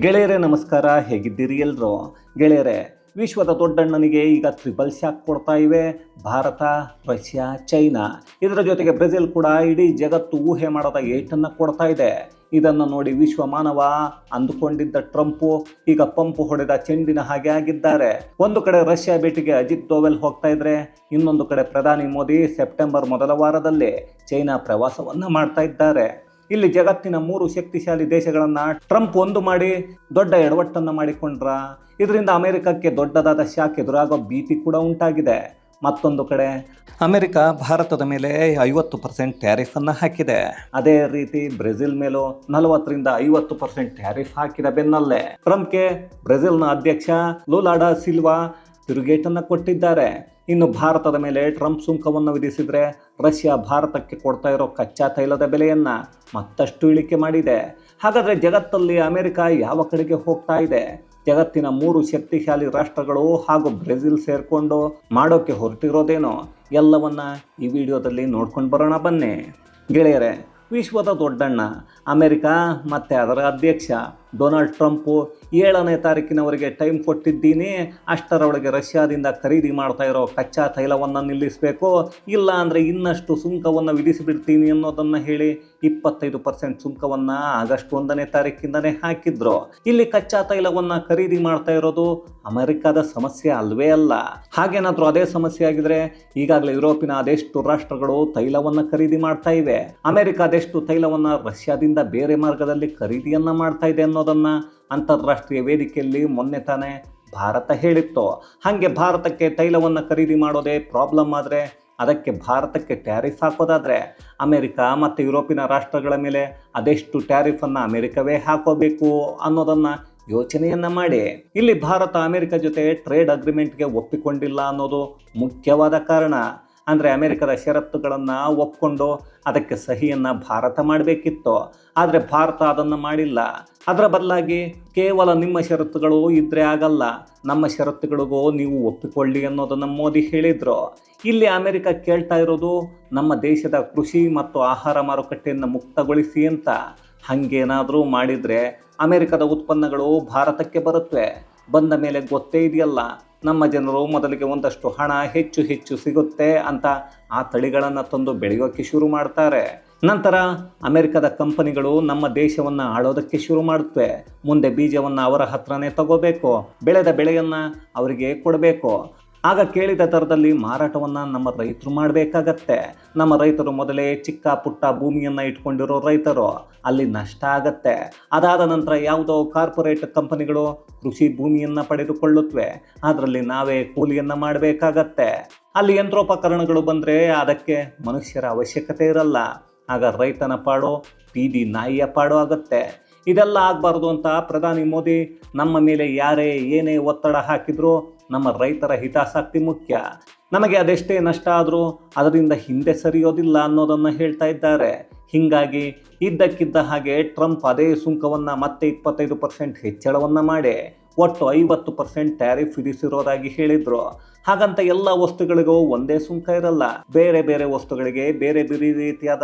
ಗೆಳೆಯರೇ, ನಮಸ್ಕಾರ. ಹೇಗಿದ್ದೀರಿ ಎಲ್ಲರೂ ಗೆಳೆಯರೇ, ವಿಶ್ವದ ದೊಡ್ಡಣ್ಣನಿಗೆ ಈಗ ತ್ರಿಬಲ್ ಶಾಕ್ ಕೊಡ್ತಾ ಇವೆ. Bharat, Russia, China. ಇದರ ಜೊತೆಗೆ ಬ್ರೆಜಿಲ್ ಕೂಡ ಇಡೀ ಜಗತ್ತು ಊಹೆ ಮಾಡದ ಏಟನ್ನು ಕೊಡ್ತಾ ಇದೆ. ಇದನ್ನು ನೋಡಿ ವಿಶ್ವ ಮಾನವ ಅಂದುಕೊಂಡಿದ್ದ ಟ್ರಂಪು ಈಗ ಪಂಪು ಹೊಡೆದ ಚೆಂಡಿನ ಹಾಗೆ ಆಗಿದ್ದಾರೆ. ಒಂದು ಕಡೆ ರಷ್ಯಾ ಭೇಟಿಗೆ ಅಜಿತ್ ದೋವೆಲ್ ಹೋಗ್ತಾ ಇದ್ರೆ, ಇನ್ನೊಂದು ಕಡೆ ಪ್ರಧಾನಿ ಮೋದಿ ಸೆಪ್ಟೆಂಬರ್ ಮೊದಲ ವಾರದಲ್ಲಿ ಚೈನಾ ಪ್ರವಾಸವನ್ನ ಮಾಡ್ತಾ ಇದ್ದಾರೆ. ಇಲ್ಲಿ ಜಗತ್ತಿನ ಮೂರು ಶಕ್ತಿಶಾಲಿ ದೇಶಗಳನ್ನ ಟ್ರಂಪ್ ಒಂದು ಮಾಡಿ ದೊಡ್ಡ ಎಡವಟ್ಟನ್ನು ಮಾಡಿಕೊಂಡ್ರ. ಇದರಿಂದ ಅಮೆರಿಕಕ್ಕೆ ದೊಡ್ಡದಾದ ಶಾಕ್ ಎದುರಾಗೋ ಭೀತಿ ಕೂಡ ಉಂಟಾಗಿದೆ. ಮತ್ತೊಂದು ಕಡೆ, ಅಮೆರಿಕ ಭಾರತದ ಮೇಲೆ ಐವತ್ತು ಪರ್ಸೆಂಟ್ ಟ್ಯಾರಿಫ್ ಅನ್ನ ಹಾಕಿದೆ. ಅದೇ ರೀತಿ ಬ್ರೆಜಿಲ್ ಮೇಲೂ ನಲವತ್ತರಿಂದ ಐವತ್ತು ಪರ್ಸೆಂಟ್ ಟ್ಯಾರಿಫ್ ಹಾಕಿದ ಬೆನ್ನಲ್ಲೇ ಟ್ರಂಪ್ಗೆ ಬ್ರೆಜಿಲ್ನ ಅಧ್ಯಕ್ಷ ಲೂಲಾಡಾ ಸಿಲ್ವಾ ತಿರುಗೇಟನ್ನು ಕೊಟ್ಟಿದ್ದಾರೆ. ಇನ್ನು ಭಾರತದ ಮೇಲೆ ಟ್ರಂಪ್ ಸುಂಕವನ್ನು ವಿಧಿಸಿದರೆ ರಷ್ಯಾ ಭಾರತಕ್ಕೆ ಕೊಡ್ತಾ ಇರೋ ಕಚ್ಚಾ ತೈಲದ ಬೆಲೆಯನ್ನು ಮತ್ತಷ್ಟು ಇಳಿಕೆ ಮಾಡಿದೆ. ಹಾಗಾದರೆ ಜಗತ್ತಲ್ಲಿ ಅಮೆರಿಕ ಯಾವ ಕಡೆಗೆ ಹೋಗ್ತಾ ಇದೆ? ಜಗತ್ತಿನ ಮೂರು ಶಕ್ತಿಶಾಲಿ ರಾಷ್ಟ್ರಗಳು ಹಾಗೂ ಬ್ರೆಜಿಲ್ ಸೇರಿಕೊಂಡು ಮಾಡೋಕ್ಕೆ ಹೊರಟಿರೋದೇನೋ? ಎಲ್ಲವನ್ನ ಈ ವಿಡಿಯೋದಲ್ಲಿ ನೋಡ್ಕೊಂಡು ಬರೋಣ ಬನ್ನಿ. ಗೆಳೆಯರೆ, ವಿಶ್ವದ ದೊಡ್ಡಣ್ಣ, ಅಮೆರಿಕ ಮತ್ತು ಅದರ ಅಧ್ಯಕ್ಷ ಡೊನಾಲ್ಡ್ ಟ್ರಂಪು ಏಳನೇ ತಾರೀಕಿನವರೆಗೆ ಟೈಮ್ ಕೊಟ್ಟಿದ್ದೀನಿ ಅಷ್ಟರೊಳಗೆ ರಷ್ಯಾದಿಂದ ಖರೀದಿ ಮಾಡ್ತಾ ಇರೋ ಕಚ್ಚಾ ತೈಲವನ್ನು ನಿಲ್ಲಿಸಬೇಕು. ಇಲ್ಲ ಅಂದರೆ ಇನ್ನಷ್ಟು ಸುಂಕವನ್ನು ವಿಧಿಸಿಬಿಡ್ತೀನಿ ಅನ್ನೋದನ್ನು ಹೇಳಿ ಇಪ್ಪತ್ತೈದು ಪರ್ಸೆಂಟ್ ಸುಂಕವನ್ನು ಆಗಸ್ಟ್ ಒಂದನೇ ತಾರೀಕಿಂದನೇ ಹಾಕಿದ್ರು. ಇಲ್ಲಿ ಕಚ್ಚಾ ತೈಲವನ್ನು ಖರೀದಿ ಮಾಡ್ತಾ ಇರೋದು ಅಮೆರಿಕದ ಸಮಸ್ಯೆ ಅಲ್ವೇ ಅಲ್ಲ. ಹಾಗೇನಾದರೂ ಅದೇ ಸಮಸ್ಯೆ ಆಗಿದ್ರೆ ಈಗಾಗಲೇ ಯುರೋಪಿನ ಅದೆಷ್ಟು ರಾಷ್ಟ್ರಗಳು ತೈಲವನ್ನು ಖರೀದಿ ಮಾಡ್ತಾ ಇವೆ? ಅಮೆರಿಕ ಅದೆಷ್ಟು ತೈಲವನ್ನು ರಷ್ಯಾದಿಂದ ಬೇರೆ ಮಾರ್ಗದಲ್ಲಿ ಖರೀದಿಯನ್ನ ಮಾಡ್ತಾ ಇದೆ ಅನ್ನೋದನ್ನ ಅಂತಾರಾಷ್ಟ್ರೀಯ ವೇದಿಕೆಯಲ್ಲಿ ಮೊನ್ನೆ ತಾನೇ ಭಾರತ ಹೇಳಿತ್ತು. ಹಾಗೆ ಭಾರತಕ್ಕೆ ತೈಲವನ್ನು ಖರೀದಿ ಮಾಡೋದೇ ಪ್ರಾಬ್ಲಮ್ ಆದರೆ ಅದಕ್ಕೆ ಭಾರತಕ್ಕೆ ಟ್ಯಾರಿಫ್ ಹಾಕೋದಾದ್ರೆ ಅಮೆರಿಕ ಮತ್ತು ಯುರೋಪಿನ ರಾಷ್ಟ್ರಗಳ ಮೇಲೆ ಅದೆಷ್ಟು ಟ್ಯಾರಿಫನ್ನು ಅಮೆರಿಕವೇ ಹಾಕೋಬೇಕು ಅನ್ನೋದನ್ನ ಯೋಚನೆಯನ್ನು ಮಾಡಿ. ಇಲ್ಲಿ ಭಾರತ ಅಮೆರಿಕ ಜೊತೆ ಟ್ರೇಡ್ ಅಗ್ರಿಮೆಂಟ್ಗೆ ಒಪ್ಪಿಕೊಂಡಿಲ್ಲ ಅನ್ನೋದು ಮುಖ್ಯವಾದ ಕಾರಣ. ಅಂದರೆ ಅಮೆರಿಕದ ಷರತ್ತುಗಳನ್ನು ಒಪ್ಕೊಂಡು ಅದಕ್ಕೆ ಸಹಿಯನ್ನು ಭಾರತ ಮಾಡಬೇಕಿತ್ತು. ಆದರೆ ಭಾರತ ಅದನ್ನು ಮಾಡಿಲ್ಲ. ಅದರ ಬದಲಾಗಿ ಕೇವಲ ನಿಮ್ಮ ಷರತ್ತುಗಳು ಇದ್ದರೆ ಆಗಲ್ಲ. ನಮ್ಮ ಷರತ್ತುಗಳಿಗೂ ನೀವು ಒಪ್ಪಿಕೊಳ್ಳಿ ಅನ್ನೋದನ್ನು ಮೋದಿ ಹೇಳಿದರು. ಇಲ್ಲಿ ಅಮೆರಿಕ ಕೇಳ್ತಾ ಇರೋದು ನಮ್ಮ ದೇಶದ ಕೃಷಿ ಮತ್ತು ಆಹಾರ ಮಾರುಕಟ್ಟೆಯನ್ನು ಮುಕ್ತಗೊಳಿಸಿ ಅಂತ. ಹಾಗೇನಾದರೂ ಮಾಡಿದರೆ ಅಮೆರಿಕದ ಉತ್ಪನ್ನಗಳು ಭಾರತಕ್ಕೆ ಬರುತ್ತವೆ ಬಂದ ಮೇಲೆ ಗೊತ್ತೇ ಇದೆಯಲ್ಲ. ನಮ್ಮ ಜನರು ಮೊದಲಿಗೆ ಒಂದಷ್ಟು ಹಣ ಹೆಚ್ಚು ಹೆಚ್ಚು ಸಿಗುತ್ತೆ ಅಂತ ಆ ತಳಿಗಳನ್ನು ತಂದು ಬೆಳೆಯೋಕ್ಕೆ ಶುರು ಮಾಡ್ತಾರೆ. ನಂತರ ಅಮೆರಿಕದ ಕಂಪನಿಗಳು ನಮ್ಮ ದೇಶವನ್ನು ಆಳೋದಕ್ಕೆ ಶುರು ಮಾಡುತ್ತವೆ. ಮುಂದೆ ಬೀಜವನ್ನು ಅವರ ಹತ್ರನೇ ತಗೋಬೇಕು. ಬೆಳೆದ ಬೆಳೆಯನ್ನು ಅವರಿಗೆ ಕೊಡಬೇಕು. ಆಗ ಕೇಳಿದ ದರದಲ್ಲಿ ಮಾರಾಟವನ್ನು ನಮ್ಮ ರೈತರು ಮಾಡಬೇಕಾಗತ್ತೆ. ನಮ್ಮ ರೈತರು ಮೊದಲೇ ಚಿಕ್ಕ ಪುಟ್ಟ ಭೂಮಿಯನ್ನು ಇಟ್ಕೊಂಡಿರೋ ರೈತರು, ಅಲ್ಲಿ ನಷ್ಟ ಆಗತ್ತೆ. ಅದಾದ ನಂತರ ಯಾವುದೋ ಕಾರ್ಪೊರೇಟ್ ಕಂಪನಿಗಳು ಕೃಷಿ ಭೂಮಿಯನ್ನು ಪಡೆದುಕೊಳ್ಳುತ್ತವೆ ಅದರಲ್ಲಿ ನಾವೇ ಕೂಲಿಯನ್ನು ಮಾಡಬೇಕಾಗತ್ತೆ. ಅಲ್ಲಿ ಯಂತ್ರೋಪಕರಣಗಳು ಬಂದರೆ ಅದಕ್ಕೆ ಮನುಷ್ಯರ ಅವಶ್ಯಕತೆ ಇರಲ್ಲ. ಆಗ ರೈತನ ಪಾಡು, ಬೀದಿ ನಾಯಿಯ ಪಾಡು ಆಗುತ್ತೆ. ಇದೆಲ್ಲ ಆಗಬಾರ್ದು ಅಂತ ಪ್ರಧಾನಿ ಮೋದಿ ನಮ್ಮ ಮೇಲೆ ಯಾರೇ ಏನೇ ಒತ್ತಡ ಹಾಕಿದ್ರು ನಮ್ಮ ರೈತರ ಹಿತಾಸಕ್ತಿ ಮುಖ್ಯ. ನಮಗೆ ಅದೆಷ್ಟೇ ನಷ್ಟ ಆದರೂ ಅದರಿಂದ ಹಿಂದೆ ಸರಿಯೋದಿಲ್ಲ ಅನ್ನೋದನ್ನು ಹೇಳ್ತಾ ಇದ್ದಾರೆ. ಹೀಗಾಗಿ ಇದ್ದಕ್ಕಿದ್ದ ಹಾಗೆ ಟ್ರಂಪ್ ಅದೇ ಸುಂಕವನ್ನು ಮತ್ತೆ ಇಪ್ಪತ್ತೈದು ಪರ್ಸೆಂಟ್ ಹೆಚ್ಚಳವನ್ನು ಮಾಡಿ ಒಟ್ಟು ಐವತ್ತು ಪರ್ಸೆಂಟ್ ಟ್ಯಾರಿಫ್ ವಿಧಿಸಿರೋದಾಗಿ ಹೇಳಿದ್ರು. ಹಾಗಂತ ಎಲ್ಲ ವಸ್ತುಗಳಿಗೂ ಒಂದೇ ಸುಂಕ ಇರಲ್ಲ. ಬೇರೆ ಬೇರೆ ವಸ್ತುಗಳಿಗೆ ಬೇರೆ ಬೇರೆ ರೀತಿಯಾದ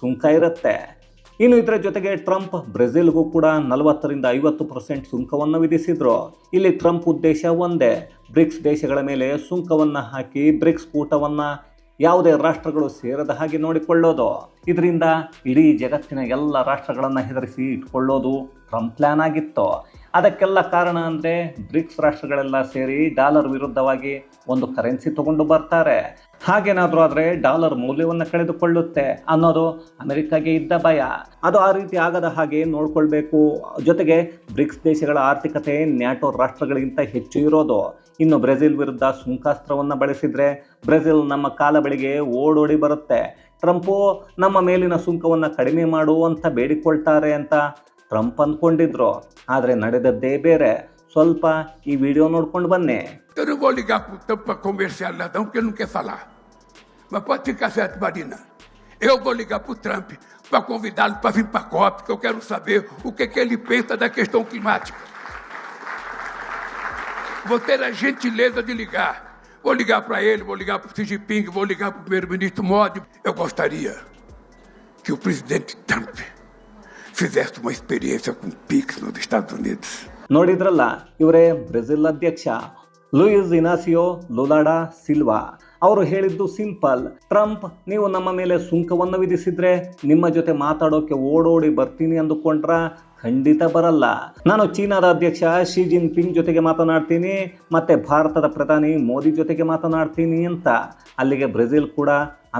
ಸುಂಕ ಇರುತ್ತೆ. ಇನ್ನು ಇದರ ಜೊತೆಗೆ ಟ್ರಂಪ್ ಬ್ರೆಜಿಲ್ಗೂ ಕೂಡ ನಲವತ್ತರಿಂದ ಐವತ್ತು ಪರ್ಸೆಂಟ್ ಸುಂಕವನ್ನು ವಿಧಿಸಿದ್ರು. ಇಲ್ಲಿ ಟ್ರಂಪ್ ಉದ್ದೇಶ ಒಂದೇ, ಬ್ರಿಕ್ಸ್ ದೇಶಗಳ ಮೇಲೆ ಸುಂಕವನ್ನು ಹಾಕಿ ಬ್ರಿಕ್ಸ್ ಕೂಟವನ್ನು ಯಾವುದೇ ರಾಷ್ಟ್ರಗಳು ಸೇರದ ಹಾಗೆ ನೋಡಿಕೊಳ್ಳೋದು. ಇದರಿಂದ ಇಡೀ ಜಗತ್ತಿನ ಎಲ್ಲ ರಾಷ್ಟ್ರಗಳನ್ನು ಹೆದರಿಸಿ ಇಟ್ಕೊಳ್ಳೋದು ಟ್ರಂಪ್ ಪ್ಲ್ಯಾನ್ ಆಗಿತ್ತು. ಅದಕ್ಕೆಲ್ಲ ಕಾರಣ ಅಂದರೆ ಬ್ರಿಕ್ಸ್ ರಾಷ್ಟ್ರಗಳೆಲ್ಲ ಸೇರಿ ಡಾಲರ್ ವಿರುದ್ಧವಾಗಿ ಒಂದು ಕರೆನ್ಸಿ ತಗೊಂಡು ಬರ್ತಾರೆ. ಹಾಗೇನಾದರೂ ಆದರೆ ಡಾಲರ್ ಮೌಲ್ಯವನ್ನು ಕಳೆದುಕೊಳ್ಳುತ್ತೆ ಅನ್ನೋದು ಅಮೆರಿಕಾಗೆ ಇದ್ದ ಭಯ. ಅದು ಆ ರೀತಿ ಆಗದ ಹಾಗೆ ನೋಡ್ಕೊಳ್ಬೇಕು. ಜೊತೆಗೆ ಬ್ರಿಕ್ಸ್ ದೇಶಗಳ ಆರ್ಥಿಕತೆ ನ್ಯಾಟೋ ರಾಷ್ಟ್ರಗಳಿಗಿಂತ ಹೆಚ್ಚು ಇರೋದು. ಇನ್ನು ಬ್ರೆಜಿಲ್ ವಿರುದ್ಧ ಸುಂಕಾಸ್ತ್ರವನ್ನು ಬಳಸಿದರೆ ಬ್ರೆಜಿಲ್ ನಮ್ಮ ಕಾಲ ಬೆಳಿಗ್ಗೆ ಓಡೋಡಿ ಬರುತ್ತೆ. ಟ್ರಂಪು ನಮ್ಮ ಮೇಲಿನ ಸುಂಕವನ್ನು ಕಡಿಮೆ ಮಾಡು ಅಂತ ಬೇಡಿಕೊಳ್ತಾರೆ ಅಂತ ಟ್ರಂಪ್ ಅಂದ್ಕೊಂಡಿದ್ರು ಆದರೆ ನಡೆದದ್ದೇ ಬೇರೆ ಸ್ವಲ್ಪ ಈ ವಿಡಿಯೋ ನೋಡ್ಕೊಂಡು ಬನ್ನಿ Eu não vou ligar pro Trump para conversar nada, não, porque ele não quer falar. Mas pode ficar certo, Marina. Eu vou ligar pro Trump para convidá-lo para vir para a COP, que eu quero saber o que, que ele pensa da questão climática. Vou ter a gentileza de ligar. Vou ligar para ele, vou ligar para o Xi Jinping, vou ligar para o primeiro-ministro Modi. Eu gostaria que o presidente Trump fizesse uma experiência com Pix nos Estados Unidos. ನೋಡಿದ್ರಲ್ಲ ಇವರೇ Brazil ಅಧ್ಯಕ್ಷ Louis Inácio ಲುಲಾಡಾ Silva ಅವರು ಹೇಳಿದ್ದು simple. Trump, ನೀವು ನಮ್ಮ ಮೇಲೆ ಸುಂಕವನ್ನು ವಿಧಿಸಿದ್ರೆ ನಿಮ್ಮ ಜೊತೆ ಮಾತಾಡೋಕೆ ಓಡೋಡಿ ಬರ್ತೀನಿ ಅಂದುಕೊಂಡ್ರ ಖಂಡಿತ ಬರಲ್ಲ. ನಾನು ಚೀನಾದ ಅಧ್ಯಕ್ಷ ಶಿ ಜಿನ್ ಪಿಂಗ್ ಜೊತೆಗೆ ಮಾತನಾಡ್ತೀನಿ, ಮತ್ತೆ ಭಾರತದ ಪ್ರಧಾನಿ ಮೋದಿ ಜೊತೆಗೆ ಮಾತನಾಡ್ತೀನಿ ಅಂತ. ಅಲ್ಲಿಗೆ ಬ್ರೆಜಿಲ್ ಕೂಡ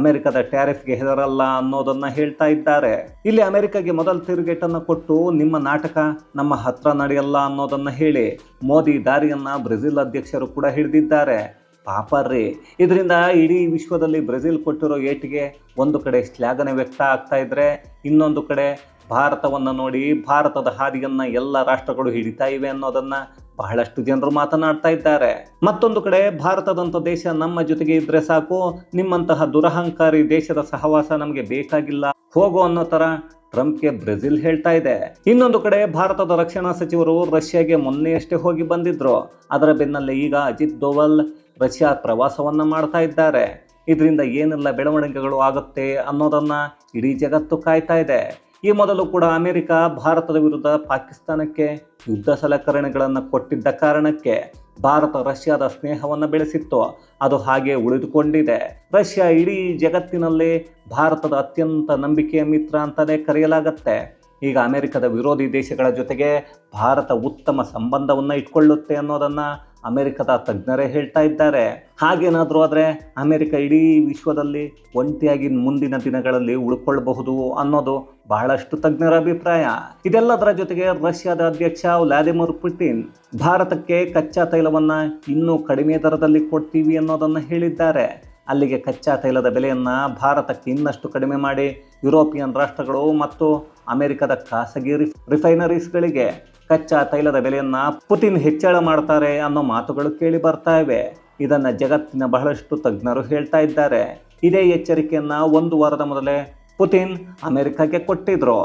ಅಮೆರಿಕದ ಟ್ಯಾರಿಫ್ಗೆ ಹೆದರಲ್ಲ ಅನ್ನೋದನ್ನ ಹೇಳ್ತಾ ಇದ್ದಾರೆ. ಇಲ್ಲಿ ಅಮೆರಿಕಗೆ ಮೊದಲ ತಿರುಗೇಟನ್ನು ಕೊಟ್ಟು ನಿಮ್ಮ ನಾಟಕ ನಮ್ಮ ಹತ್ರ ನಡೆಯಲ್ಲ ಅನ್ನೋದನ್ನ ಹೇಳಿ ಮೋದಿ ದಾರಿಯನ್ನ ಬ್ರೆಜಿಲ್ ಅಧ್ಯಕ್ಷರು ಕೂಡ ಹಿಡಿದಿದ್ದಾರೆ. ಪಾಪರ್ರಿ ಇದರಿಂದ ಇಡೀ ವಿಶ್ವದಲ್ಲಿ ಬ್ರೆಜಿಲ್ ಕೊಟ್ಟಿರೋ ಏಟಿಗೆ ಒಂದು ಕಡೆ ಶ್ಲಾಘನೆ ವ್ಯಕ್ತ ಆಗ್ತಾ ಇದ್ರೆ, ಇನ್ನೊಂದು ಕಡೆ ಭಾರತವನ್ನು ನೋಡಿ ಭಾರತದ ಹಾದಿಯನ್ನ ಎಲ್ಲ ರಾಷ್ಟ್ರಗಳು ಹಿಡಿತಾ ಇವೆ ಅನ್ನೋದನ್ನ ಬಹಳಷ್ಟು ಜನರು ಮಾತನಾಡ್ತಾ ಇದ್ದಾರೆ. ಮತ್ತೊಂದು ಕಡೆ ಭಾರತದಂಥ ದೇಶ ನಮ್ಮ ಜೊತೆಗೆ ಇದ್ರೆ ಸಾಕು, ನಿಮ್ಮಂತಹ ದುರಹಂಕಾರಿ ದೇಶದ ಸಹವಾಸ ನಮಗೆ ಬೇಕಾಗಿಲ್ಲ. ಹೋಗೋ ಅನ್ನೋ ತರ ಟ್ರಂಪ್ಗೆ ಬ್ರೆಜಿಲ್ ಹೇಳ್ತಾ ಇದೆ. ಇನ್ನೊಂದು ಕಡೆ ಭಾರತದ ರಕ್ಷಣಾ ಸಚಿವರು ರಷ್ಯಾಗೆ ಮೊನ್ನೆಯಷ್ಟೇ ಹೋಗಿ ಬಂದಿದ್ರು. ಅದರ ಬೆನ್ನಲ್ಲೇ ಈಗ ಅಜಿತ್ ದೋವಲ್ ರಷ್ಯಾ ಪ್ರವಾಸವನ್ನು ಮಾಡ್ತಾ ಇದ್ದಾರೆ. ಇದರಿಂದ ಏನೆಲ್ಲ ಬೆಳವಣಿಗೆಗಳು ಆಗುತ್ತೆ ಅನ್ನೋದನ್ನು ಇಡೀ ಜಗತ್ತು ಕಾಯ್ತಾ ಇದೆ. ಈ ಮೊದಲು ಕೂಡ ಅಮೆರಿಕ, ಭಾರತದ ವಿರುದ್ಧ ಪಾಕಿಸ್ತಾನಕ್ಕೆ ಯುದ್ಧ ಸಲಕರಣೆಗಳನ್ನು ಕೊಟ್ಟಿದ್ದ ಕಾರಣಕ್ಕೆ ಭಾರತ ರಷ್ಯಾದ ಸ್ನೇಹವನ್ನು ಬೆಳೆಸಿತ್ತು. ಅದು ಹಾಗೆ ಉಳಿದುಕೊಂಡಿದೆ. ರಷ್ಯಾ ಇಡೀ ಜಗತ್ತಿನಲ್ಲಿ ಭಾರತದ ಅತ್ಯಂತ ನಂಬಿಕೆಯ ಮಿತ್ರ ಅಂತಲೇ ಕರೆಯಲಾಗತ್ತೆ. ಈಗ ಅಮೆರಿಕದ ವಿರೋಧಿ ದೇಶಗಳ ಜೊತೆಗೆ ಭಾರತ ಉತ್ತಮ ಸಂಬಂಧವನ್ನು ಇಟ್ಕೊಳ್ಳುತ್ತೆ ಅನ್ನೋದನ್ನ ಅಮೆರಿಕದ ತಜ್ಞರೇ ಹೇಳ್ತಾ ಇದ್ದಾರೆ. ಹಾಗೇನಾದರೂ ಆದರೆ ಅಮೆರಿಕ ಇಡೀ ವಿಶ್ವದಲ್ಲಿ ಒಂಟಿಯಾಗಿ ಮುಂದಿನ ದಿನಗಳಲ್ಲಿ ಉಳ್ಕೊಳ್ಬಹುದು ಅನ್ನೋದು ಬಹಳಷ್ಟು ತಜ್ಞರ ಅಭಿಪ್ರಾಯ. ಇದೆಲ್ಲದರ ಜೊತೆಗೆ ರಷ್ಯಾದ ಅಧ್ಯಕ್ಷ ವ್ಲಾದಿಮಿರ್ ಪುಟಿನ್ ಭಾರತಕ್ಕೆ ಕಚ್ಚಾ ತೈಲವನ್ನು ಇನ್ನೂ ಕಡಿಮೆ ದರದಲ್ಲಿ ಕೊಡ್ತೀವಿ ಅನ್ನೋದನ್ನು ಹೇಳಿದ್ದಾರೆ. ಅಲ್ಲಿಗೆ ಕಚ್ಚಾ ತೈಲದ ಬೆಲೆಯನ್ನು ಭಾರತಕ್ಕೆ ಇನ್ನಷ್ಟು ಕಡಿಮೆ ಮಾಡಿ ಯುರೋಪಿಯನ್ ರಾಷ್ಟ್ರಗಳು ಮತ್ತು ಅಮೆರಿಕದ ಖಾಸಗಿ ರಿಫ್, ರಿಫೈನರೀಸ್ಗಳಿಗೆ ಕಚ್ಚಾ ತೈಲದ ಬೆಲೆಯನ್ನ ಪುತಿನ್ ಹೆಚ್ಚಳ ಮಾಡ್ತಾರೆ ಅನ್ನೋ ಮಾತುಗಳು ಕೇಳಿ ಬರ್ತಾ ಇವೆ. ಇದನ್ನ ಜಗತ್ತಿನ ಬಹಳಷ್ಟು ತಜ್ಞರು ಹೇಳ್ತಾ ಇದ್ದಾರೆ. ಇದೇ ಎಚ್ಚರಿಕೆಯನ್ನ ಒಂದು ವಾರದ ಮೊದಲೇ ಪುತಿನ್ ಅಮೆರಿಕಕ್ಕೆ ಕೊಟ್ಟಿದ್ರು.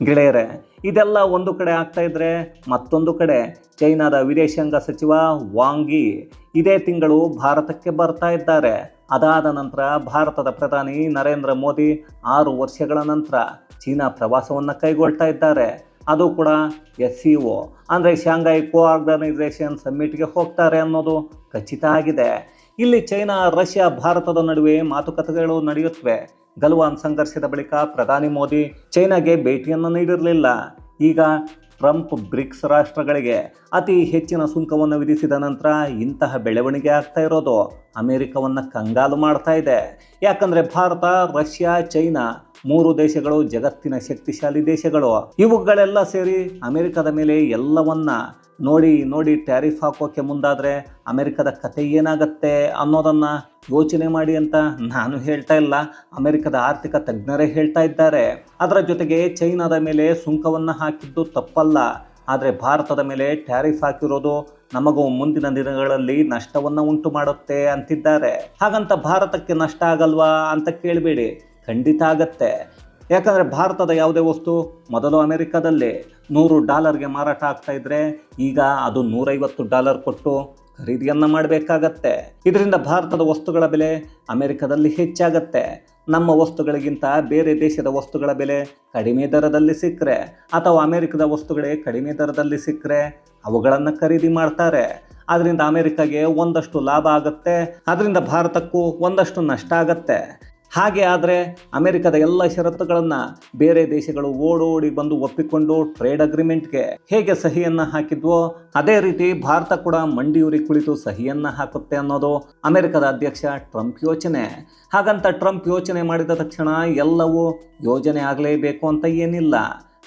ಗೆಳೆಯರೆ, ಇದೆಲ್ಲ ಒಂದು ಕಡೆ ಆಗ್ತಾ ಇದ್ರೆ ಮತ್ತೊಂದು ಕಡೆ ಚೈನಾದ ವಿದೇಶಾಂಗ ಸಚಿವ ವಾಂಗಿ ಇದೇ ತಿಂಗಳು ಭಾರತಕ್ಕೆ ಬರ್ತಾ ಇದ್ದಾರೆ. ಅದಾದ ನಂತರ ಭಾರತದ ಪ್ರಧಾನಿ ನರೇಂದ್ರ ಮೋದಿ ಆರು ವರ್ಷಗಳ ನಂತರ ಚೀನಾ ಪ್ರವಾಸವನ್ನು ಕೈಗೊಳ್ತಾ ಇದ್ದಾರೆ. ಅದು ಕೂಡ ಎಸ್ ಸಿ ಒ. ಅಂದರೆ ಶಾಂಘೈ ಕೋ ಆರ್ಗನೈಸೇಷನ್ ಸಮ್ಮಿಟ್ಗೆ ಹೋಗ್ತಾರೆ ಅನ್ನೋದು ಖಚಿತ ಆಗಿದೆ. ಇಲ್ಲಿ ಚೈನಾ, ರಷ್ಯಾ, ಭಾರತದ ನಡುವೆ ಮಾತುಕತೆಗಳು ನಡೆಯುತ್ತವೆ. ಗಲ್ವಾನ್ ಸಂಘರ್ಷದ ಬಳಿಕ ಪ್ರಧಾನಿ ಮೋದಿ ಚೈನಾಗೆ ಭೇಟಿಯನ್ನು ನೀಡಿರಲಿಲ್ಲ. ಈಗ ಟ್ರಂಪ್ ಬ್ರಿಕ್ಸ್ ರಾಷ್ಟ್ರಗಳಿಗೆ ಅತಿ ಹೆಚ್ಚಿನ ಸುಂಕವನ್ನು ವಿಧಿಸಿದ ನಂತರ ಇಂತಹ ಬೆಳವಣಿಗೆ ಆಗ್ತಾ ಇರೋದು ಅಮೆರಿಕವನ್ನು ಕಂಗಾಲು ಮಾಡ್ತಾ ಇದೆ. ಯಾಕಂದರೆ ಭಾರತ, ರಷ್ಯಾ, ಚೈನಾ ಮೂರು ದೇಶಗಳು ಜಗತ್ತಿನ ಶಕ್ತಿಶಾಲಿ ದೇಶಗಳು. ಇವುಗಳೆಲ್ಲ ಸೇರಿ ಅಮೆರಿಕದ ಮೇಲೆ ಎಲ್ಲವನ್ನ ನೋಡಿ ನೋಡಿ ಟ್ಯಾರಿಫ್ ಹಾಕೋಕೆ ಮುಂದಾದರೆ ಅಮೆರಿಕದ ಕತೆ ಏನಾಗತ್ತೆ ಅನ್ನೋದನ್ನ ಯೋಚನೆ ಮಾಡಿ ಅಂತ ನಾನು ಹೇಳ್ತಾ ಇಲ್ಲ. ಅಮೆರಿಕದ ಆರ್ಥಿಕ ತಜ್ಞರೇ ಹೇಳ್ತಾ ಇದ್ದಾರೆ. ಅದರ ಜೊತೆಗೆ ಚೈನಾದ ಮೇಲೆ ಸುಂಕವನ್ನು ಹಾಕಿದ್ದು ತಪ್ಪಲ್ಲ. ಆದರೆ ಭಾರತದ ಮೇಲೆ ಟ್ಯಾರಿಫ್ ಹಾಕಿರೋದು ನಮಗೂ ಮುಂದಿನ ದಿನಗಳಲ್ಲಿ ನಷ್ಟವನ್ನು ಉಂಟು ಮಾಡುತ್ತೆ ಅಂತಿದ್ದಾರೆ. ಹಾಗಂತ ಭಾರತಕ್ಕೆ ನಷ್ಟ ಆಗಲ್ವಾ ಅಂತ ಕೇಳಬೇಡಿ. ಖಂಡಿತ ಆಗತ್ತೆ. ಯಾಕಂದರೆ ಭಾರತದ ಯಾವುದೇ ವಸ್ತು ಮೊದಲು ಅಮೆರಿಕದಲ್ಲಿ ನೂರು ಡಾಲರ್ಗೆ ಮಾರಾಟ ಆಗ್ತಾ ಇದ್ರೆ ಈಗ ಅದು ನೂರೈವತ್ತು ಡಾಲರ್ ಕೊಟ್ಟು ಖರೀದಿಯನ್ನು ಮಾಡಬೇಕಾಗತ್ತೆ. ಇದರಿಂದ ಭಾರತದ ವಸ್ತುಗಳ ಬೆಲೆ ಅಮೆರಿಕದಲ್ಲಿ ಹೆಚ್ಚಾಗತ್ತೆ. ನಮ್ಮ ವಸ್ತುಗಳಿಗಿಂತ ಬೇರೆ ದೇಶದ ವಸ್ತುಗಳ ಬೆಲೆ ಕಡಿಮೆ ದರದಲ್ಲಿ ಸಿಕ್ಕರೆ ಅಥವಾ ಅಮೆರಿಕದ ವಸ್ತುಗಳೇ ಕಡಿಮೆ ದರದಲ್ಲಿ ಸಿಕ್ಕರೆ ಅವುಗಳನ್ನು ಖರೀದಿ ಮಾಡ್ತಾರೆ. ಅದರಿಂದ ಅಮೆರಿಕಗೆ ಒಂದಷ್ಟು ಲಾಭ ಆಗುತ್ತೆ. ಅದರಿಂದ ಭಾರತಕ್ಕೂ ಒಂದಷ್ಟು ನಷ್ಟ ಆಗತ್ತೆ. ಹಾಗೆ ಆದರೆ ಅಮೆರಿಕದ ಎಲ್ಲ ಷರತ್ತುಗಳನ್ನು ಬೇರೆ ದೇಶಗಳು ಓಡೋಡಿ ಬಂದು ಒಪ್ಪಿಕೊಂಡು ಟ್ರೇಡ್ ಅಗ್ರಿಮೆಂಟ್ಗೆ ಹೇಗೆ ಸಹಿಯನ್ನ ಹಾಕಿದ್ವೋ, ಅದೇ ರೀತಿ ಭಾರತ ಕೂಡ ಮಂಡಿಯೂರಿ ಕುಳಿತು ಸಹಿಯನ್ನ ಹಾಕುತ್ತೆ ಅನ್ನೋದು ಅಮೆರಿಕದ ಅಧ್ಯಕ್ಷ ಟ್ರಂಪ್ ಯೋಚನೆ. ಹಾಗಂತ ಟ್ರಂಪ್ ಯೋಚನೆ ಮಾಡಿದ ತಕ್ಷಣ ಎಲ್ಲವೂ ಯೋಜನೆ ಆಗಲೇಬೇಕು ಅಂತ ಏನಿಲ್ಲ.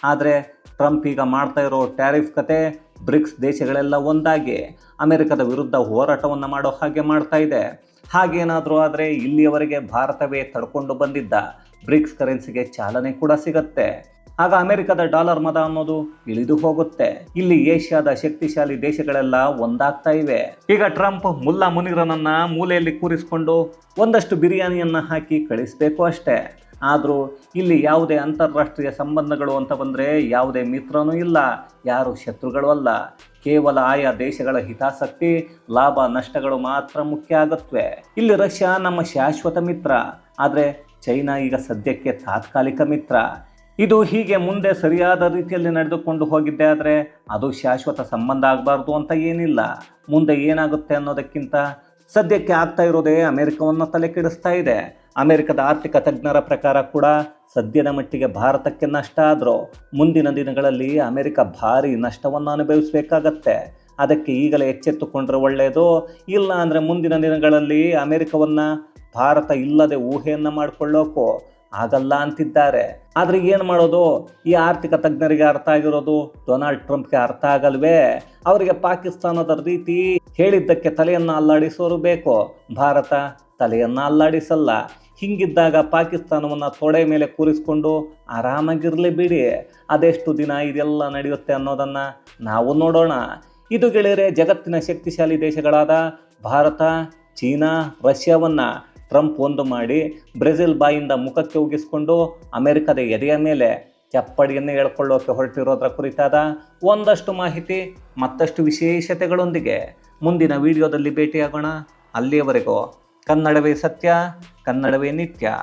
ಆದರೆ ಟ್ರಂಪ್ ಈಗ ಮಾಡ್ತಾ ಇರೋ ಟ್ಯಾರಿಫ್ ಕತೆ ಬ್ರಿಕ್ಸ್ ದೇಶಗಳೆಲ್ಲ ಒಂದಾಗಿ ಅಮೆರಿಕದ ವಿರುದ್ಧ ಹೋರಾಟವನ್ನು ಮಾಡೋ ಹಾಗೆ ಮಾಡ್ತಾ ಇದೆ. ಹಾಗೇನಾದರೂ ಆದರೆ ಇಲ್ಲಿಯವರೆಗೆ ಭಾರತವೇ ತಡ್ಕೊಂಡು ಬಂದಿದ್ದ ಬ್ರಿಕ್ಸ್ ಕರೆನ್ಸಿಗೆ ಚಾಲನೆ ಕೂಡ ಸಿಗತ್ತೆ. ಆಗ ಅಮೆರಿಕದ ಡಾಲರ್ ಮದ ಅನ್ನೋದು ಇಳಿದು ಹೋಗುತ್ತೆ. ಇಲ್ಲಿ ಏಷ್ಯಾದ ಶಕ್ತಿಶಾಲಿ ದೇಶಗಳೆಲ್ಲ ಒಂದಾಗ್ತಾ ಇವೆ. ಈಗ ಟ್ರಂಪ್ ಮುಲ್ಲಾ ಮುನಿರನನ್ನ ಮೂಲೆಯಲ್ಲಿ ಕೂರಿಸಿಕೊಂಡು ಒಂದಷ್ಟು ಬಿರಿಯಾನಿಯನ್ನ ಹಾಕಿ ಕಳಿಸ್ಬೇಕು ಅಷ್ಟೇ. ಆದರೂ ಇಲ್ಲಿ ಯಾವುದೇ ಅಂತಾರಾಷ್ಟ್ರೀಯ ಸಂಬಂಧಗಳು ಅಂತ ಬಂದರೆ ಯಾವುದೇ ಮಿತ್ರನೂ ಇಲ್ಲ, ಯಾರು ಶತ್ರುಗಳು ಅಲ್ಲ. ಕೇವಲ ಆಯಾ ದೇಶಗಳ ಹಿತಾಸಕ್ತಿ, ಲಾಭ ನಷ್ಟಗಳು ಮಾತ್ರ ಮುಖ್ಯ ಆಗತ್ವೆ. ಇಲ್ಲಿ ರಷ್ಯಾ ನಮ್ಮ ಶಾಶ್ವತ ಮಿತ್ರ, ಆದರೆ ಚೈನಾ ಈಗ ಸದ್ಯಕ್ಕೆ ತಾತ್ಕಾಲಿಕ ಮಿತ್ರ. ಇದು ಹೀಗೆ ಮುಂದೆ ಸರಿಯಾದ ರೀತಿಯಲ್ಲಿ ನಡೆದುಕೊಂಡು ಹೋಗಿದ್ದೆ ಆದರೆ ಅದು ಶಾಶ್ವತ ಸಂಬಂಧ ಆಗಬಾರ್ದು ಅಂತ ಏನಿಲ್ಲ. ಮುಂದೆ ಏನಾಗುತ್ತೆ ಅನ್ನೋದಕ್ಕಿಂತ ಸದ್ಯಕ್ಕೆ ಆಗ್ತಾ ಇರೋದೇ ಅಮೆರಿಕವನ್ನು ತಲೆ ಕೆಡಿಸ್ತಾ ಇದೆ. ಅಮೆರಿಕದ ಆರ್ಥಿಕ ತಜ್ಞರ ಪ್ರಕಾರ ಕೂಡ ಸದ್ಯದ ಮಟ್ಟಿಗೆ ಭಾರತಕ್ಕೆ ನಷ್ಟ ಆದರೂ ಮುಂದಿನ ದಿನಗಳಲ್ಲಿ ಅಮೆರಿಕ ಭಾರಿ ನಷ್ಟವನ್ನು ಅನುಭವಿಸಬೇಕಾಗತ್ತೆ. ಅದಕ್ಕೆ ಈಗಲೇ ಎಚ್ಚೆತ್ತುಕೊಂಡ್ರೆ ಒಳ್ಳೆಯದು ಇಲ್ಲ ಅಂದರೆ ಮುಂದಿನ ದಿನಗಳಲ್ಲಿ ಅಮೆರಿಕವನ್ನು ಭಾರತ ಇಲ್ಲದೆ ಊಹೆಯನ್ನು ಮಾಡಿಕೊಳ್ಳೋಕು ಆಗಲ್ಲ ಅಂತಿದ್ದಾರೆ. ಆದರೆ ಏನು ಮಾಡೋದು? ಈ ಆರ್ಥಿಕ ತಜ್ಞರಿಗೆ ಅರ್ಥ ಆಗಿರೋದು. ಡೊನಾಲ್ಡ್ ಟ್ರಂಪ್ಗೆ ಅರ್ಥ ಆಗಲ್ವೇ? ಅವರಿಗೆ ಪಾಕಿಸ್ತಾನದ ರೀತಿ ಹೇಳಿದ್ದಕ್ಕೆ ತಲೆಯನ್ನು ಅಲ್ಲಾಡಿಸೋರು ಬೇಕೋ? ಭಾರತ ತಲೆಯನ್ನು ಅಲ್ಲಾಡಿಸಲ್ಲ. ಹಿಂಗಿದ್ದಾಗ ಪಾಕಿಸ್ತಾನವನ್ನು ತೊಡೆ ಮೇಲೆ ಕೂರಿಸ್ಕೊಂಡು ಆರಾಮಾಗಿರಲಿ ಬಿಡಿ. ಅದೆಷ್ಟು ದಿನ ಇದೆಲ್ಲ ನಡೆಯುತ್ತೆ ಅನ್ನೋದನ್ನು ನಾವು ನೋಡೋಣ. ಇದು ಗೆಳೆಯರೆ, ಜಗತ್ತಿನ ಶಕ್ತಿಶಾಲಿ ದೇಶಗಳಾದ ಭಾರತ, ಚೀನಾ, ರಷ್ಯಾವನ್ನು ಟ್ರಂಪ್ ಒಂದು ಮಾಡಿ ಬ್ರೆಜಿಲ್ ಬಾಯಿಂದ ಮುಖಕ್ಕೆ ಉಗಿಸ್ಕೊಂಡು ಅಮೆರಿಕದ ಎದೆಯ ಮೇಲೆ ಚಪ್ಪಡಿಯನ್ನು ಹೇಳ್ಕೊಳ್ಳೋಕೆ ಹೊರಟಿರೋದ್ರ ಕುರಿತಾದ ಒಂದಷ್ಟು ಮಾಹಿತಿ, ಮತ್ತಷ್ಟು ವಿಶೇಷತೆಗಳೊಂದಿಗೆ. ಮುಂದಿನ ವಿಡಿಯೋದಲ್ಲಿ ಭೇಟಿಯಾಗೋಣ. ಅಲ್ಲಿಯವರೆಗೂ ಕನ್ನಡವೇ ಸತ್ಯ ಕನ್ನಡವೇ ನಿತ್ಯ.